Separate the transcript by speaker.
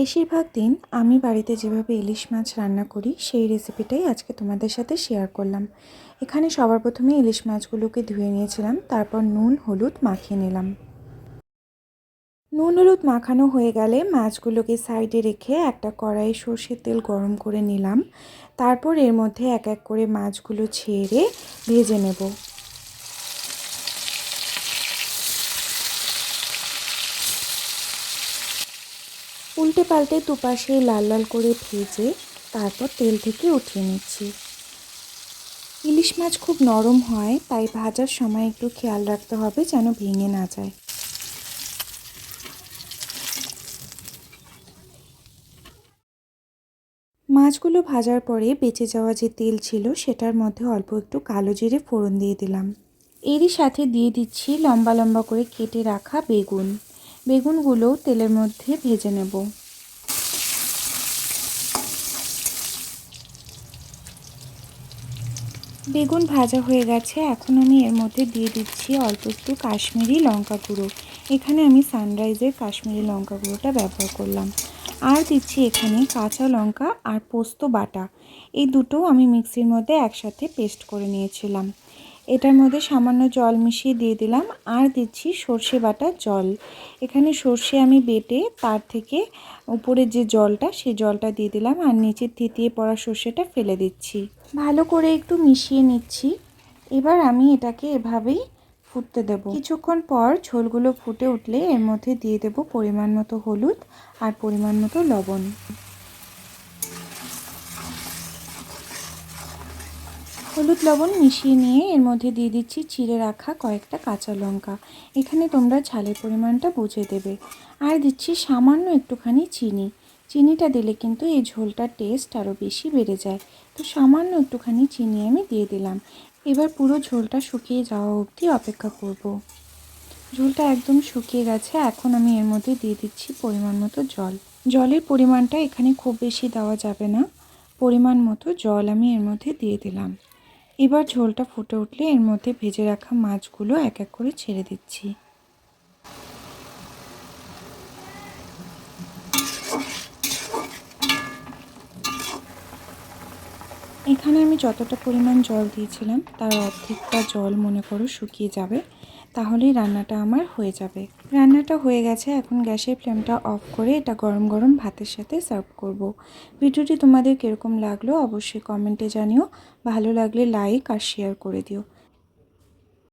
Speaker 1: বেশিরভাগ দিন আমি বাড়িতে যেভাবে ইলিশ মাছ রান্না করি, সেই রেসিপিটাই আজকে তোমাদের সাথে শেয়ার করলাম। এখানে সবার প্রথমে ইলিশ মাছগুলোকে ধুয়ে নিয়েছিলাম, তারপর নুন, হলুদ মাখিয়ে নিলাম। নুন, হলুদ মাখানো হয়ে গেলে মাছগুলোকে সাইডে রেখে একটা কড়াই সর্ষের তেল গরম করে নিলাম। তারপর এর মধ্যে এক এক করে মাছগুলো ছেড়ে ভেজে নেব। উল্টে পাল্টে দুপাশে লাল লাল করে ভেজে তারপর তেল থেকে উঠিয়ে নিচ্ছি। ইলিশ মাছ খুব নরম হয়, তাই ভাজার সময় একটু খেয়াল রাখতে হবে যেন ভেঙে না যায়। মাছগুলো ভাজার পরে বেঁচে যাওয়া যে তেল ছিল, সেটার মধ্যে অল্প একটু কালো জিরে ফোড়ন দিয়ে দিলাম। এরই সাথে দিয়ে দিচ্ছি লম্বা লম্বা করে কেটে রাখা বেগুন। বেগুনগুলো তেলের মধ্যে ভেজে নেব। বেগুন ভাজা হয়ে গেছে। এখন আমি এর মধ্যে দিয়ে দিচ্ছি অল্প একটু কাশ্মীরি লঙ্কা গুঁড়ো। এখানে আমি সানরাইজের কাশ্মীরি লঙ্কা গুঁড়োটা ব্যবহার করলাম। আর দিচ্ছি এখানে কাঁচা লঙ্কা আর পোস্ত বাটা। এই দুটো আমি মিক্সির মধ্যে একসাথে পেস্ট করে নিয়েছিলাম। এটার মধ্যে সামান্য জল মিশিয়ে দিয়ে দিলাম। আর দিচ্ছি সর্ষে বাটা জল। এখানে সর্ষে আমি বেটে তার থেকে উপরে যে জলটা, সেই জলটা দিয়ে দিলাম আর নিচে থিতিয়ে পড়া সর্ষেটা ফেলে দিচ্ছি। ভালো করে একটু মিশিয়ে নিচ্ছি। এবার আমি এটাকে এভাবেই ফুটতে দেব। কিছুক্ষণ পর ঝোলগুলো ফুটে উঠলে এর মধ্যে দিয়ে দেব পরিমাণ মতো হলুদ আর পরিমাণ মতো লবণ। হলুদ লবণ মিশিয়ে নিয়ে এর মধ্যে দিয়ে দিচ্ছি চিড়ে রাখা কয়েকটা কাঁচা লঙ্কা। এখানে তোমরা ঝালের পরিমাণটা বুঝে দেবে। আর দিচ্ছি সামান্য একটুখানি চিনি। চিনিটা দিলে কিন্তু এই ঝোলটার টেস্ট আরও বেশি বেড়ে যায়। তো সামান্য একটুখানি চিনি আমি দিয়ে দিলাম। এবার পুরো ঝোলটা শুকিয়ে যাওয়া অবধি অপেক্ষা করব। ঝোলটা একদম শুকিয়ে গেছে, এখন আমি এর মধ্যে দিয়ে দিচ্ছি পরিমাণ মতো জল। জলের পরিমাণটা এখানে খুব বেশি দেওয়া যাবে না। পরিমাণ মতো জল আমি এর মধ্যে দিয়ে দিলাম। এবার ঝোলটা ফুটে উঠলে এর মধ্যে ভেজে রাখা মাছগুলো এক এক করে ছেড়ে দিচ্ছি। এখানে আমি যতটা পরিমাণ জল দিয়েছিলাম, তার অর্ধেকটা জল মনে করো শুকিয়ে যাবে। তাহলেই রান্নাটা আমার হয়ে যাবে রান্নাটা হয়ে গেছে, এখন গ্যাসের ফ্লেমটা অফ করে এটা গরম গরম ভাতের সাথে সার্ভ করব। ভিডিওটি তোমাদের কীরকম লাগল অবশ্যই কমেন্টে জানিও, ভালো লাগলে লাইক আর শেয়ার করে দিও